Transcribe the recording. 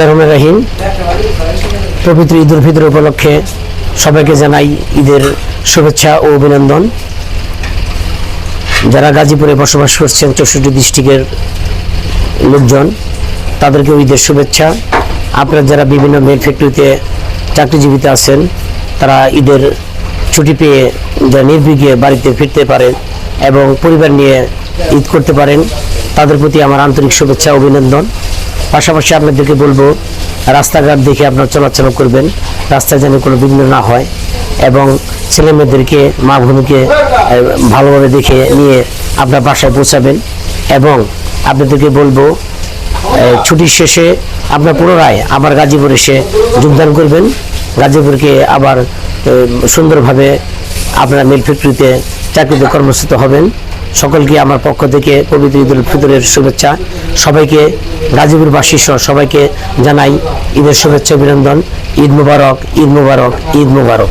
রহমান রাহিম। পবিত্র ঈদ উল ফিতর উপলক্ষে সবাইকে জানাই ঈদের শুভেচ্ছা ও অভিনন্দন। যারা গাজীপুরে বসবাস করছেন চৌষট্টি ডিস্ট্রিক্টের লোকজন, তাদেরকেও ঈদের শুভেচ্ছা। আপনার যারা বিভিন্ন মেল ফ্যাক্টরিতে চাকরিজীবীতে আছেন, তারা ঈদের ছুটি পেয়ে যারা নির্বিঘ্নে বাড়িতে ফিরতে পারেন এবং পরিবার নিয়ে ঈদ করতে পারেন, তাদের প্রতি আমার আন্তরিক শুভেচ্ছা অভিনন্দন। পাশাপাশি আপনাদেরকে বলব, রাস্তাঘাট দেখে আপনারা চলাচল করবেন, রাস্তায় যেন কোনো বিঘ্ন না হয় এবং ছেলে মেয়েদেরকে মা ভূমিকে ভালোভাবে দেখে নিয়ে আপনার বাসায় পৌঁছাবেন এবং আপনাদেরকে বলব ছুটির শেষে আপনার পুনরায় আবার গাজীপুর এসে যোগদান করবেন। গাজীপুরকে আবার সুন্দরভাবে আপনারা মিল ফ্যাক্টরিতে চাকরিতে কর্মস্থিত হবেন। সকলকে আমার পক্ষ থেকে পবিত্র ঈদুল ফিতরের শুভেচ্ছা। সবাইকে গাজীপুরবাসী সহ সবাইকে জানাই ঈদের শুভেচ্ছা, অভিনন্দন। ঈদ মুবারক ঈদ মুবারক ঈদ মুবারক।